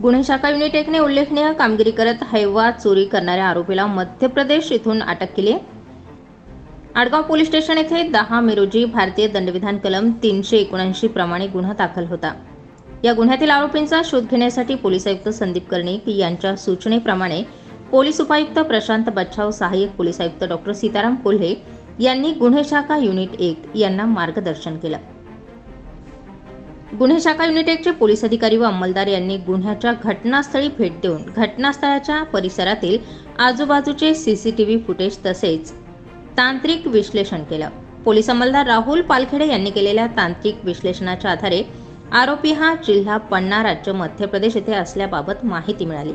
गुन्हे शाखा युनिट एकने उल्लेखनीय कामगिरी करत हैवा चोरी करणाऱ्या आरोपीला मध्य प्रदेश येथून अटक केली आडगाव पोलीस स्टेशन येथे दहा मे रोजी भारतीय दंडविधान कलम तीनशे एकोणऐंशी प्रमाणे गुन्हा दाखल होता. या गुन्ह्यातील आरोपींचा शोध घेण्यासाठी पोलीस आयुक्त संदीप कर्णिक यांच्या सूचनेप्रमाणे पोलीस उपायुक्त प्रशांत बच्छाव सहाय्यक पोलीस आयुक्त डॉक्टर सीताराम कोल्हे यांनी गुन्हे शाखा युनिट एक यांना मार्गदर्शन केलं. गुन्हे शाखा युनिट एकचे पोलीस अधिकारी व अंमलदार यांनी गुन्ह्याच्या घटनास्थळी भेट देऊन घटनास्थळाच्या परिसरातील आजूबाजूचे सीसीटीव्ही फुटेज तसेच तांत्रिक विश्लेषण केलं. पोलीस अंमलदार राहुल पालखेडे यांनी केलेल्या तांत्रिक विश्लेषणाच्या आधारे आरोपी हा जिल्हा पन्ना राज्य मध्य प्रदेश येथे असल्याबाबत माहिती मिळाली.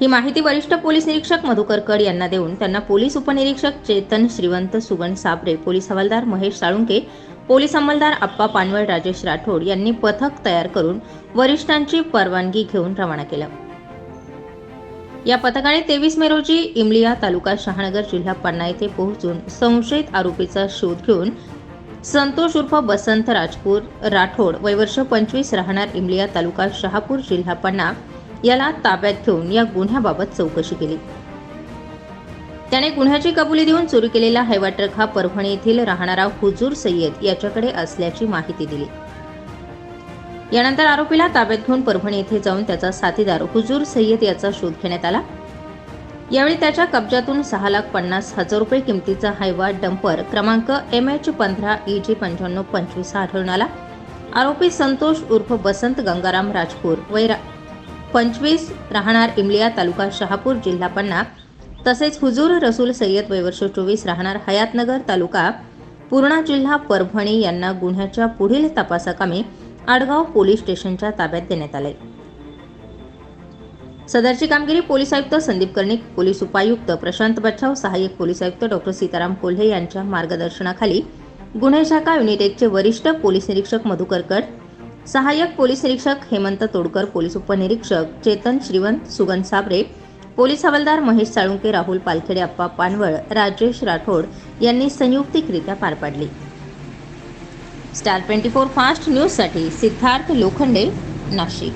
ही माहिती वरिष्ठ पोलीस निरीक्षक मधुकर कड यांना देऊन त्यांना पोलीस उपनिरीक्षक चेतन श्रीवंत सुगण साबरे पोलीस हवालदार महेश साळुंके पोलीस अंमलदार आप्पा पानवळ राजेश राठोड यांनी पथक तयार करून वरिष्ठांची परवानगी घेऊन रवाना केलं. या पथकाने तेवीस मे रोजी इमलिया तालुका शहानगर जिल्हा पन्ना येथे पोहोचून संशयित आरोपीचा शोध घेऊन संतोष उर्फ बसंत राजपूर राठोड वयवर्ष पंचवीस राहणार इमलिया तालुका शहापूर जिल्हा पन्ना याला ताब्यात घेऊन या गुन्ह्याबाबत चौकशी केली. त्याने गुन्ह्याची कबुली देऊन चोरी केलेला हायवा ट्रक हा परभणी येथील राहणारा हुजूर सय्यद याच्याकडे असल्याची माहिती दिली. यानंतर आरोपीला ताब्यात घेऊन परभणी येथे जाऊन त्याचा साथीदार हुजूर सय्यद याचा शोध घेण्यात आला. यावेळी त्याच्या कब्जातून सहा लाख पन्नास हजार रुपये किमतीचा हायवा डंपर क्रमांक एम एच पंधरा ई जी पंच्याण्णव पंचवीस हा आढळून आला. आरोपी संतोष उर्फ बसंत गंगाराम राजपूर वय पंचवीस राहणार इमलिया तालुका शहापूर जिल्हा पन्ना तसेच हुजूर रसूल सय्यद वयवर्ष चोवीस राहणार हयातनगर तालुका पूर्णा जिल्हा परभणी यांना गुन्ह्याच्या पुढील तपासाकामी आडगाव पोलीस स्टेशनच्या ताब्यात देण्यात आले. सदरची कामगिरी पोलीस आयुक्त संदीप कर्णिक पोलीस उपायुक्त प्रशांत बच्छाव सहाय्यक पोलीस आयुक्त डॉक्टर सीताराम कोल्हे यांच्या मार्गदर्शनाखाली गुन्हे शाखा युनिट एकचे वरिष्ठ पोलीस निरीक्षक मधुकर कट सहाय्यक पोलीस निरीक्षक हेमंत तोडकर पोलीस उपनिरीक्षक चेतन श्रीवंत सुगन साबरे पोलीस हवालदार महेश साळुंके राहुल पालखेडे अप्पा पानवळ राजेश राठोड यांनी संयुक्तिकरित्या पार पाडली. स्टार ट्वेंटी फोर फास्ट न्यूजसाठी सिद्धार्थ लोखंडे नाशिक.